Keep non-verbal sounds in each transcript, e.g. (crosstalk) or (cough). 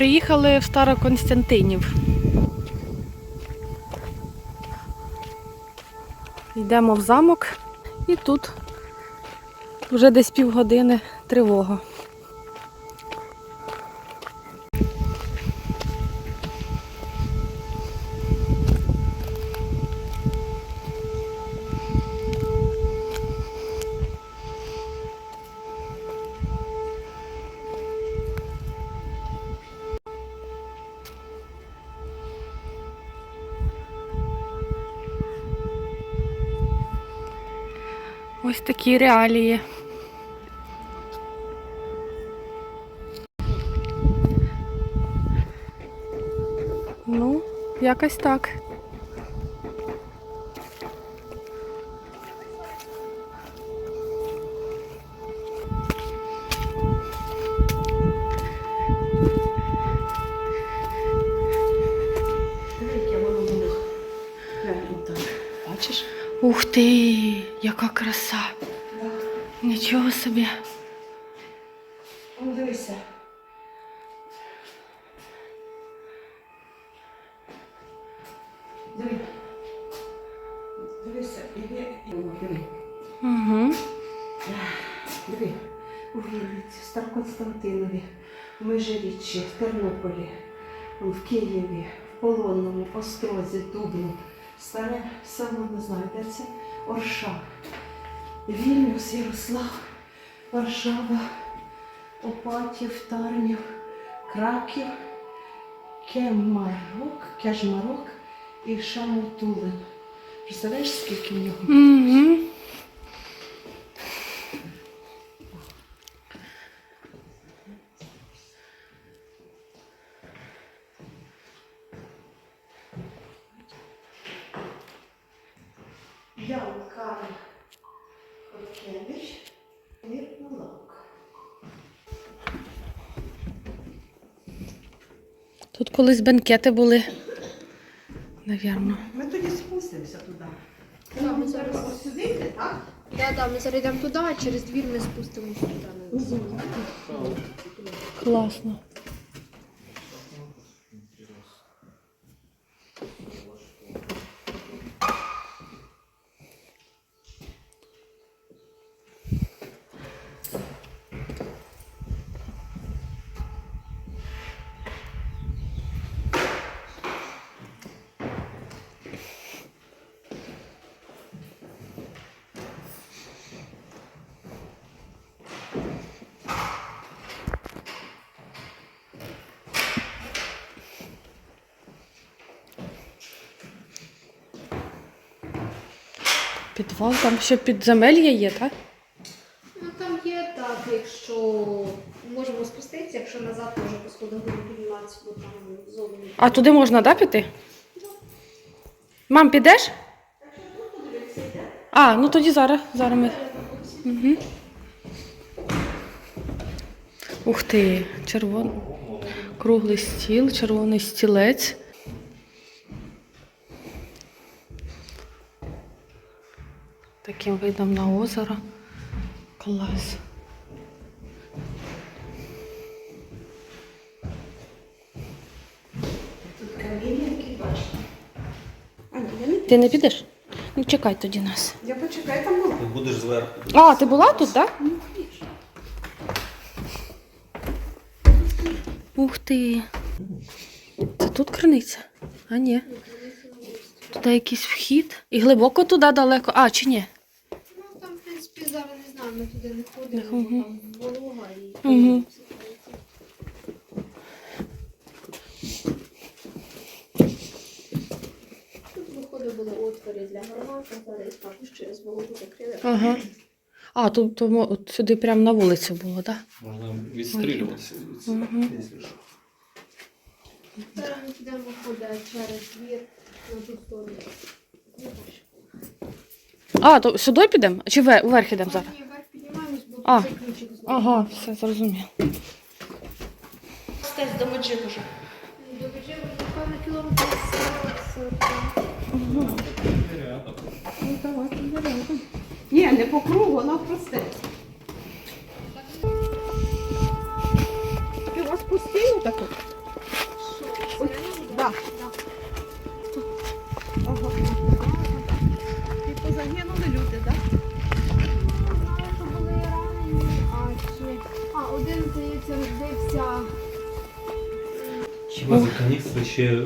Приїхали в Староконстантинів. Йдемо в замок і тут вже десь півгодини тривога. Ось такі реалії. Ну, якось так. Угу. Диви. У Вінниці, в Староконстантинові, в Межиріччі, в Тернополі, в Києві, в Полонному, Острозі, Дубну, Старе село, не знаю, де це, Орша, Вільнюс, Ярослав, Варшава, Опатів, Тарнів, Краків, Кемарок, Кяжмарок і Шамотулин. Представляєш, скільки в нього? Тут колись бенкети були. Навірно. Ми тоді спустимося туди. Так, ми зараз- сюди йде, так? Да, да, ми зараз йдемо туди, а через двір ми спустимося туди. Класно. Підвал, там ще підземелля є, так? Ну там є так, якщо можемо спуститися, якщо назад може по сходах будемо підніматися, бо там зовні. А туди можна, да, піти? Мам, підеш? А, ну тоді зараз. Зараз ми. Угу. Ух ти, червоний. Круглий стіл, червоний стілець. Таким видом на озеро. Клас. Ти не підеш? Ну, чекай тоді нас. Я почекаю, там було. Ти будеш зверху. А, ти була тут, так? Ух ти. Це тут криниця? А ні. Туди якийсь вхід. І глибоко туди далеко. А, чи ні? Ну там, в принципі, зараз не знаю, ми туди не ходимо, бо там волога і Мгм. Тут виходить були отвори для гармати, зараз їх також через вологу закрили. Ага. А, тут то, от сюди прямо на вулицю було, так? Можна відстрілюватися. Мгм. якщо що. Зараз ми підемо виходить через двір на ту сторону. Бачу. А, то сюди підемо? Чи ве- вверх ідемо зараз? Ні, А. Ага, все зрозуміло. Стесь до Меджибужа. До Бежева, напевно, кілометрів 40. Ну, давайте, давайте. Ні, не по кругу, воно просте. Ти у вас пустиню таку? це родився. Ще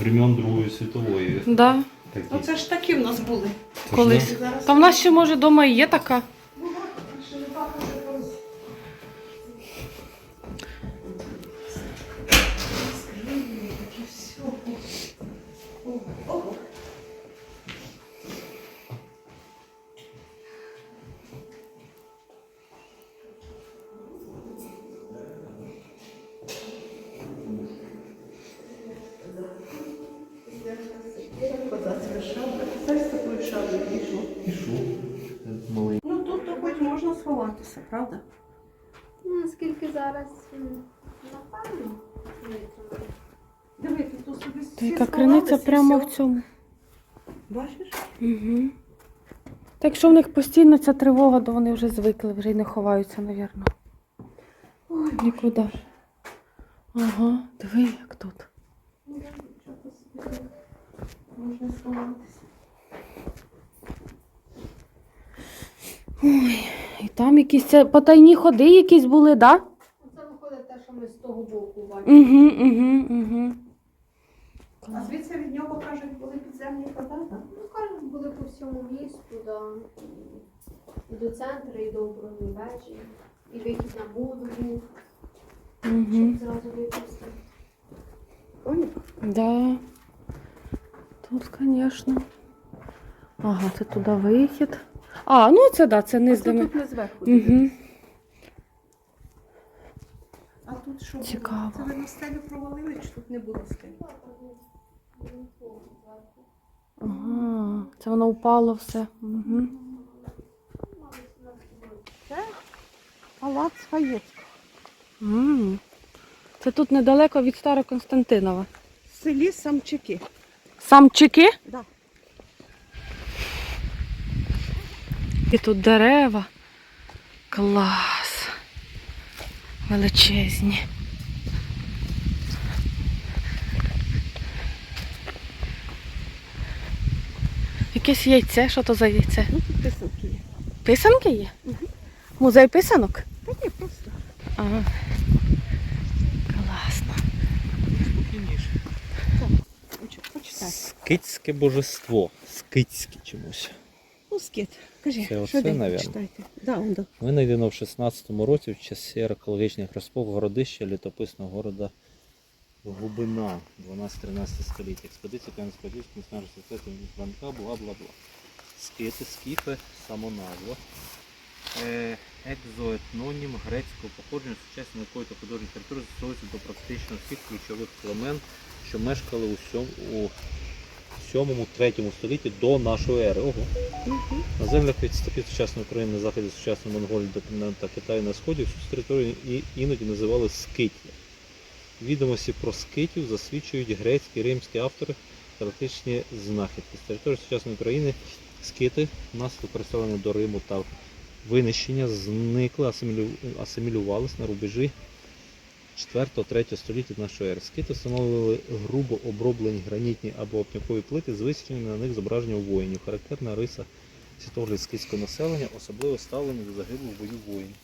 времен Другої світової. Да. Такі. Оце ж такі в нас були. Колись. Ну. Та в нас ще може вдома і є така. Сховатися, правда? Ну, наскільки зараз, м, напевно. Диви, тут собі Та яка криниця прямо в цьому. Бачиш? Угу. Так якщо в них постійно ця тривога, то вони вже звикли, вже й не ховаються, напевно. Ой, Нікуди. Ага, диви, як тут. можна сховатися. І там якісь це потайні ходи якісь були, так? Це виходить те, що ми з того боку бачимо. Угу, угу, угу. А звідси від нього кажуть, були підземні так? Ну, кажуть, були по всьому місту, да. І до центру, і до оборони вежі, і вихід на воду був, Угу. щоб зразу випустити. Поняв? Да. Тут, звісно. Ага, це туди вихід. А, ну це да, це низ, де Це ми. тут не зверху. Угу. А тут що Цікаво. Це ви на стелю провалили, чи тут не було стелі? Ага, це воно впало все. Угу. Палац Фаєцького. М. Це тут недалеко від Староконстантинова. В селі Самчики. Самчики? Да. І тут дерева. Клас. Величезні. Якесь яйце, що то за яйце? Ну писанки є. Писанки є? Музей писанок? Та ні, просто. Ага. Класно. Почитай. Скитське божество. Скитське чомусь. Ну, скіт. Кажи, Це оце, що де навірно? читайте? Да, он да. Винайдено в 16 році в часі археологічних розпов городища літописного города Губина 12-13 століття. Експедиція Кам'янського міського університету Франка, бла бла бла. Скити, скіфи, самоназва. Е, екзоетнонім грецького походження сучасної наукової та художньої території застосовується до практично всіх ключових племен, що мешкали у 7-3 столітті до нашої ери. Ого. На землях від степів сучасної України на заході сучасної Монголії до континента Китаю на сході всю територію і- іноді називали Скитія. Відомості про скитів засвідчують грецькі і римські автори та знахідки. З території сучасної України скити внаслідок переселення до Риму та винищення зникли, асимілю... асимілювалися на рубежі 4-3 століття нашої ери. Скити встановили грубо оброблені гранітні або опнякові плити з висіченими на них зображення воїнів. Характерна риса світогляд скітського населення, особливо ставлення до загиблих бою воїнів.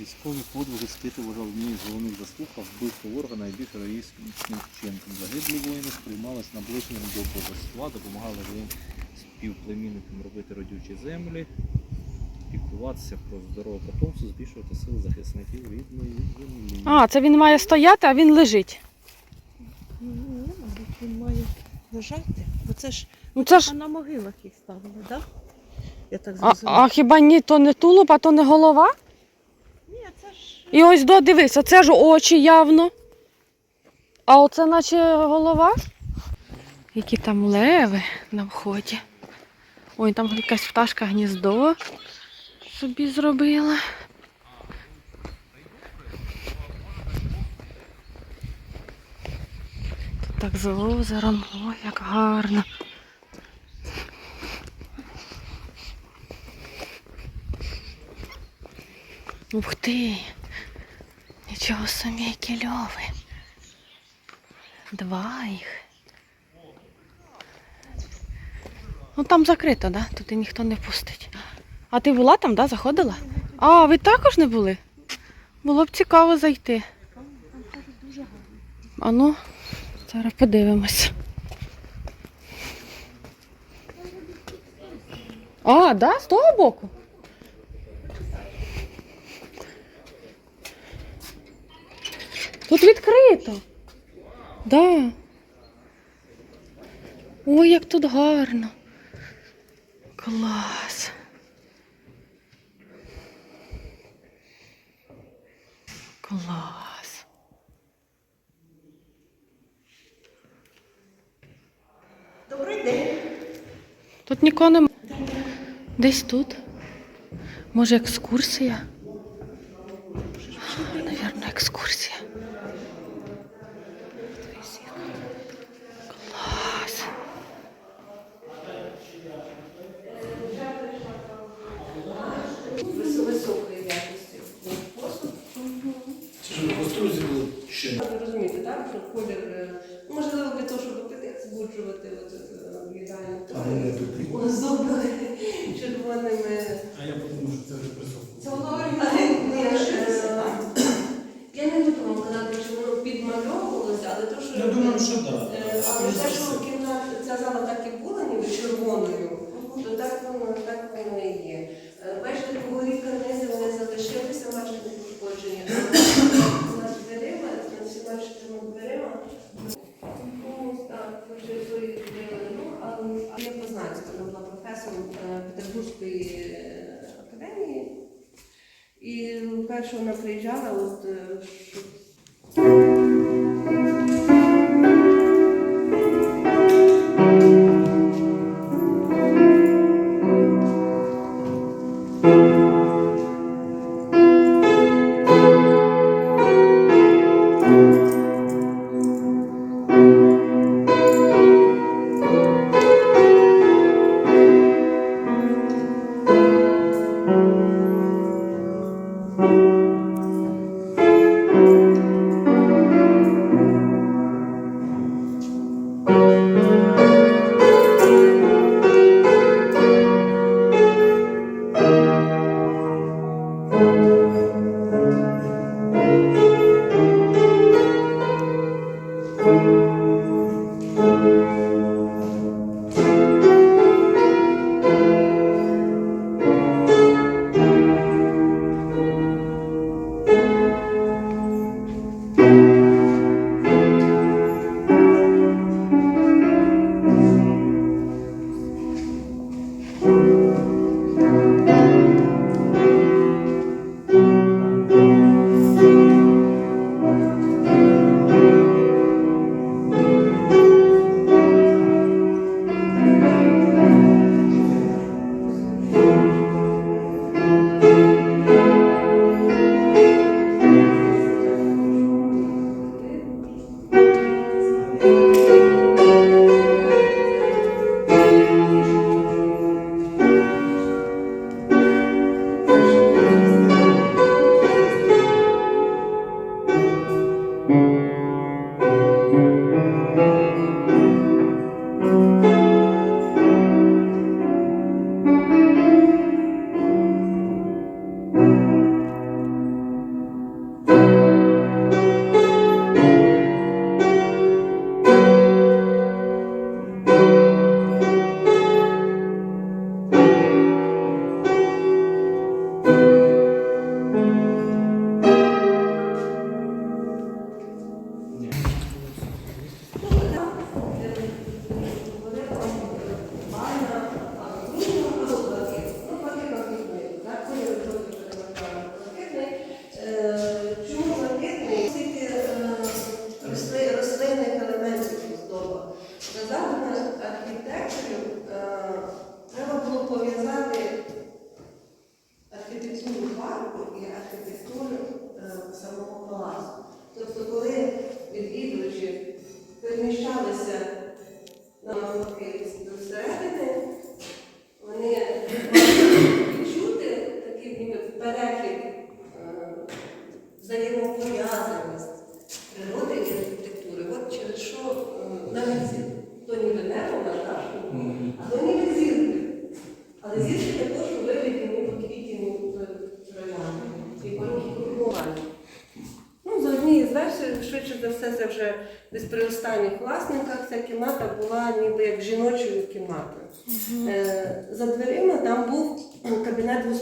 Військові подвиги скити вважав однією з головних заслуг, а вбивство ворога найбільш героїчним вчинком. Загиблі воїни сприймались наближенням до божества, допомагали своїм співплемінникам робити родючі землі, піклуватися про здорове потомство, збільшувати сили захисників рідної землі. А, це він має стояти, а він лежить. Ну, не, мабуть, він має лежати. Бо це ж Ну це ж. а на могилах їх ставили, так? Да? Я так А, зрозуміла. а хіба ні, то не тулуб, а то не голова? Ні, це ж І ось до, дивись, оце ж очі явно. А оце наче голова. Які там леви на вході. Ой, там якась пташка гніздо собі зробила. Тут так з озером, ой, як гарно. Ух ти! Нічого собі, які льови. Два їх. Ну там закрито, да? Туди ніхто не пустить. А ти була там, да? заходила? А, ви також не були? Було б цікаво зайти. А ну, зараз подивимось. А, да, з того боку. Тут відкрито. Да. Ой, як тут гарно. Клас. Клас. Добрий день. Тут нікого немає. Десь тут. Може екскурсія?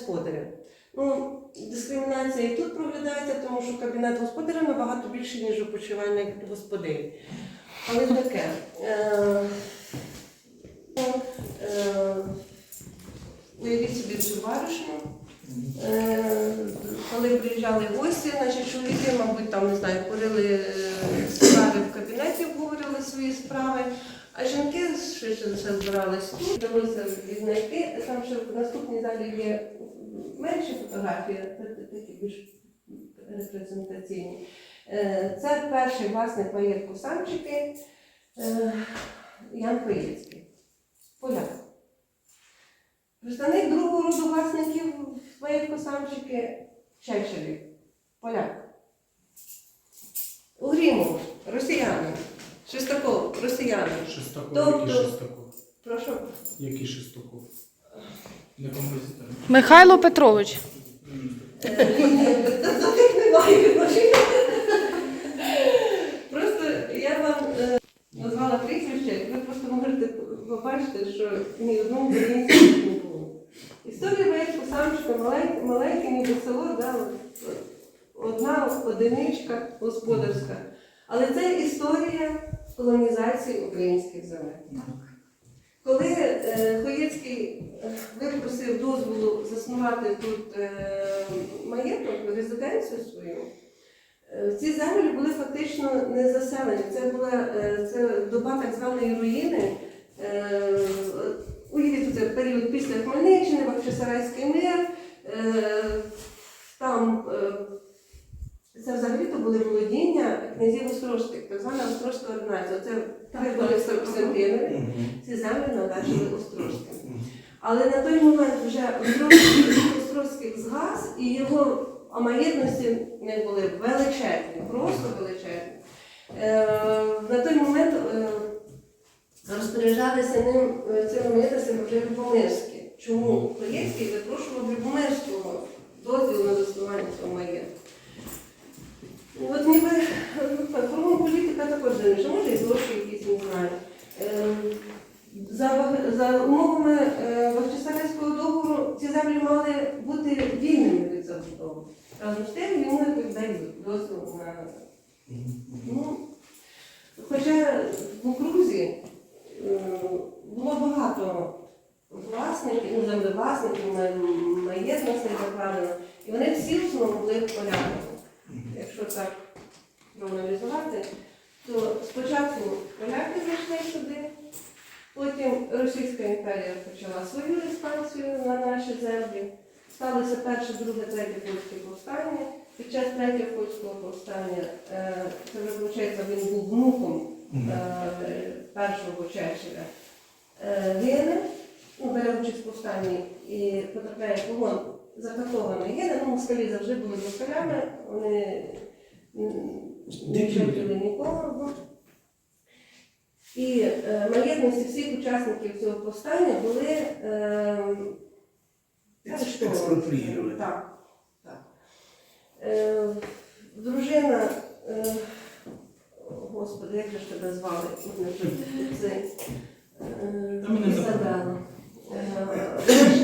Господаря. Ну, дискримінація і тут проглядається, тому що кабінет господаря набагато більший, ніж опочивальник господинь. Але таке. Е, ну, е, Уявіть собі цю баришню. Е, Коли приїжджали гості, наші чоловіки, мабуть, там не знаю, курили справи в кабінеті, обговорювали свої справи. А жінки швидше збирались тут, вдалося віднайти. Там ще в наступній залі є менші фотографії, такі більш репрезентаційні. Е, Це перший власник маєтку Самчики е, Ян Коєцький. Поляк. Представник другого роду власників маєтку Самчики Чечеві. Поляк. Угрімов, росіянин. Шестаков, росіянин. Шестаков, Тобто- який Шестаков? Прошу. Який Шестаков? Не композитор. Михайло Петрович. Е, До до тих немає відношення. Просто я вам е, назвала прізвище, ви просто можете побачити, що ні одному українцю не було. Історія маєтку Самчика, маленьке, маленьке ніби село, да, от, от, одна одиничка господарська. Але це історія колонізації українських земель. Коли е, Хоєцький е, випросив дозволу заснувати тут е, маєток, резиденцію свою, е, ці землі були фактично не заселені. Це була е, це доба так званої руїни. Е, Уявіть, це період після Хмельниччини, Бахчисарайський мир. Е, Там е, це взагалі-то були володіння князів Острожських, так звана Острожська ординація. Це вибори Костянтинові ці землі належали Острозьким. Але на той момент вже Острозький, Острозький згас, і його амаєтності не були величезні, просто величезні. Е, на той момент е, розпоряджалися ним е, цими амаєтностями вже Любомирські. Чому Коєцький запрошував Любомирського дозвіл на заснування цього маєтку? От ніби е, політика також не може і гроші якісь не знаю. Е, За, за умовами е, Бахчисарайського договору ці землі мали бути вільними від забудови. Разом з тим йому дають дозвіл на. Ну, хоча в окрузі е, було багато власників, ну, землевласників, маєтностей закладено, і вони всі в основному були поляками. Якщо так проаналізувати, то спочатку поляки зайшли сюди, потім Російська імперія почала свою експансію на наші землі. Сталося перше, друге, третє польське повстання. Під час третього польського повстання, е, це вже виходить, він був внуком е, першого Черчилля, е, гине, ну, бере участь в повстанні і потрапляє в полон закатований гине. Ну, москалі завжди були москалями, вони не люди. нікого. І е, маєтності всіх учасників цього повстання були е, арештовані. Так, так. Е, дружина, е, господи, як же ж тебе звали? Це, е, Та мене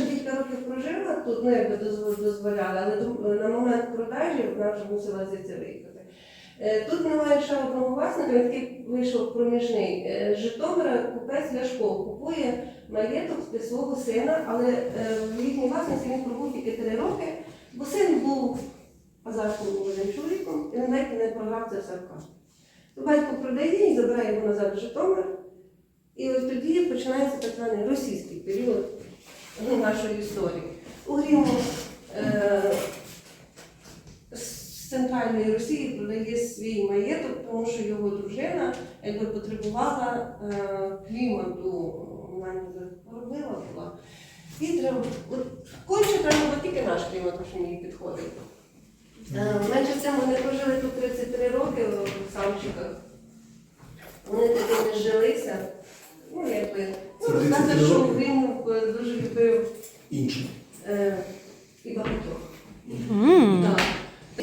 (clears throat) Ізабела. Е, Вона ще кілька років прожила тут, ну якби дозволяли, але на момент продажі вона вже мусила звідси виїхати. Е, Тут немає ще одного власника, такий вийшов проміжний. Е, Житомира купець Ляшко купує маєток для свого сина, але е, в їхній власності він пробув тільки три роки, бо син був азартним молодим чоловіком, і навіть не програв це все в карту. Батько продає і забирає його назад в Житомир. І от тоді починається так званий російський період нашої історії. Угрімов е, з центральної Росії продає свій маєток, тому що його дружина якби потребувала е, клімату, вона ніби хворобила була. І треба, от, конче треба було тільки наш клімат, що мені підходить. Е, Менше цим вони прожили тут 33 роки в Самчиках. Вони тоді не жилися. Ну, якби, ну, Це розказує, 33 що е, дуже любив Інший. е, і багатьох. Так.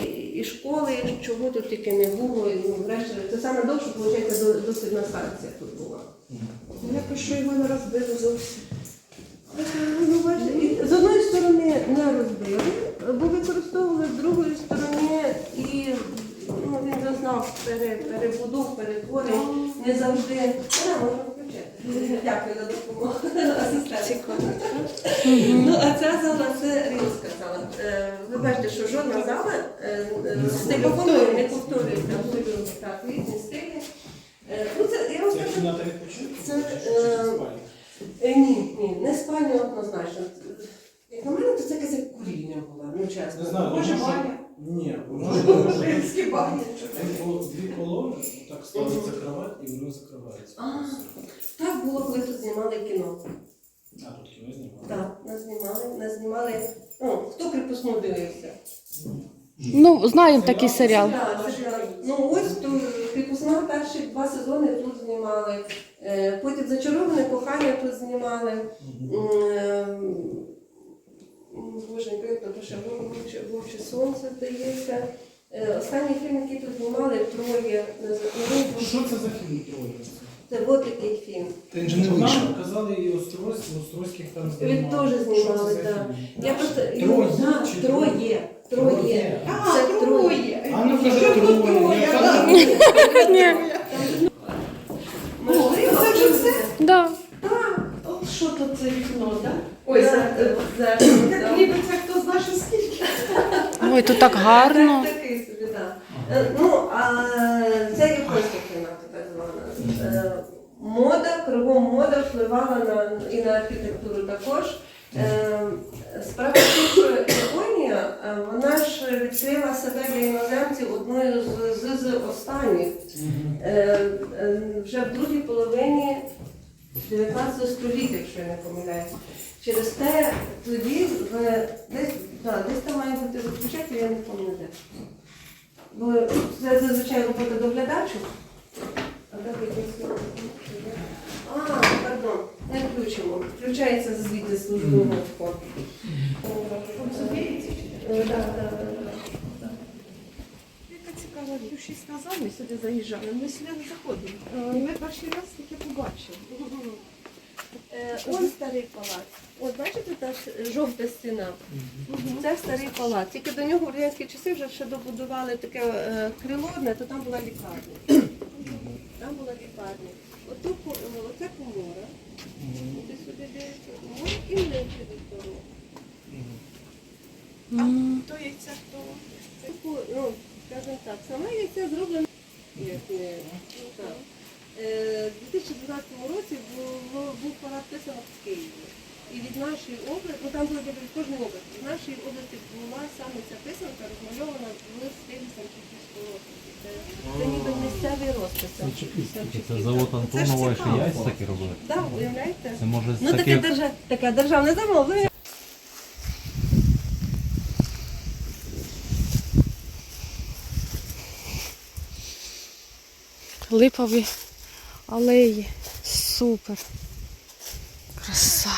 І, і школи, чого тут тільки не було. І, Ну, врешті, це саме довше, виходить, до- досвідна станція тут була. Якось що його не розбили зовсім. Ну, бачите, і з одної сторони не розбили, бо використовували з другої сторони і ну, він зазнав пере, перебудов, перетворень. Не завжди. Включити. Дякую за допомогу. Ну, а ця зала це римська зала. Е, Ви бачите, що жодна зала е, е, повторює, не повторюється так. Різні стилі. Ну, це, я вам скажу. Це, е. Ні, ні, не спальня однозначно. Як на мене, то це якась як курільня була, ну чесно. Не знаю, Може, баня? Ні, що Римські бані. дві колони, так ставиться кровать і воно закривається. А. Так було, коли тут знімали кіно. А, тут кіно знімали. Так, нас знімали, нас знімали. Ну, хто кріпосну дивився? Ну, знаємо такий серіал. Так, серіал. Ну ось то кріпосна перші два сезони тут знімали. Е, Потім зачароване кохання тут знімали. М, як там пише, «Вовче- вовче сонце здається. Е, Останній фільм, який тут знімали, троє. Наз- Що це за фільм троє? Це от такий фільм. Та інженер казали і Острозький, Острозьких там Він знімали. теж знімали, так. Я просто Троє Да, чи троє. Троє. А, Це троє. Анна каже троє. Я кажу, Ні. Можливо, це вже все. Да. Тут це вікно, так? Ой, за, за- за, Так за, ніби це хто знає, що скільки. Ой, тут так гарно. Так, такий собі, так. Е, Ну, а це японська кімната так звана. Е, Мода, кругом мода впливала на, і на архітектуру також. Е, Справа в тім, що Японія, е, вона ж відкрила себе для іноземців одною з, з, з останніх. Е, е, Вже в другій половині 19 століття, якщо я не помиляюсь. Через те тоді в- десь, да, десь там має бути розпочати, я не пам'ятаю де. Бо це зазвичай робота доглядачу. А так якось. А, пардон, не включимо. Включається звідти службового входу. Так, так, так. Цікава, ну, шість назад ми сюди заїжджали, ми сюди не заходимо. І ми перший раз таке побачили. Е, Он старий палац. От бачите, та ж жовта стіна. Це старий палац. Тільки до нього в радянські часи вже ще добудували таке е, крило, одне, то там була лікарня. Там була лікарня. Ото ко- е, оце комора. Ти сюди дивишся, комора і вночі до дорогу. М. То яйця, хто? Типу, ну, скажімо так, ну, так. Е, У 2012 році було, був парад писанок в Києві. І від нашої області, ну там було від кожної області, від нашої області була саме ця писанка розмальована в стилі Санківського розпису. Це, це ніби місцевий розпис. Це завод Антонова, що яйця такі робили. Так, уявляєте? Це може з Ну таке, таких держа... таке державне замовлення. Липові алеї. Супер. Краса.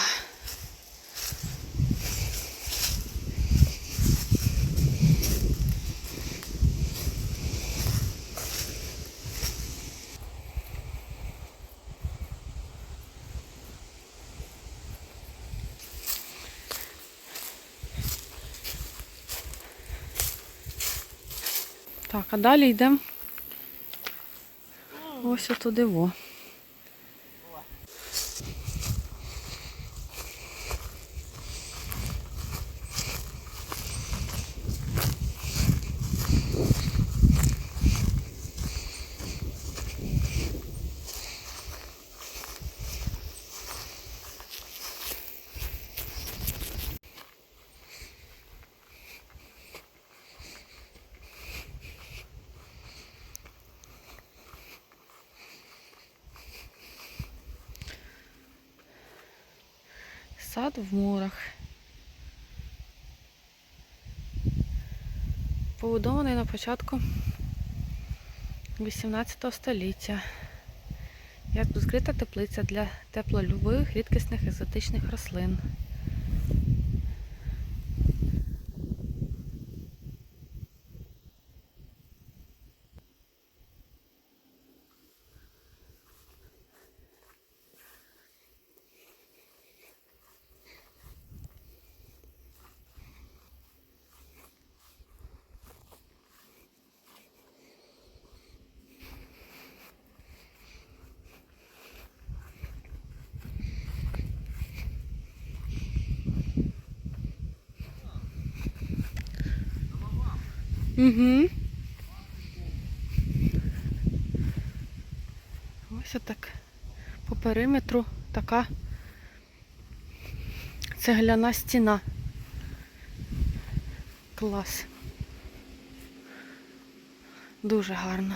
Так, а далі йдемо ось от во. Сад в мурах. Побудований на початку 18 століття. Як відкрита теплиця для теплолюбивих рідкісних екзотичних рослин. Угу. Ось отак. По периметру така цегляна стіна. Клас. Дуже гарно.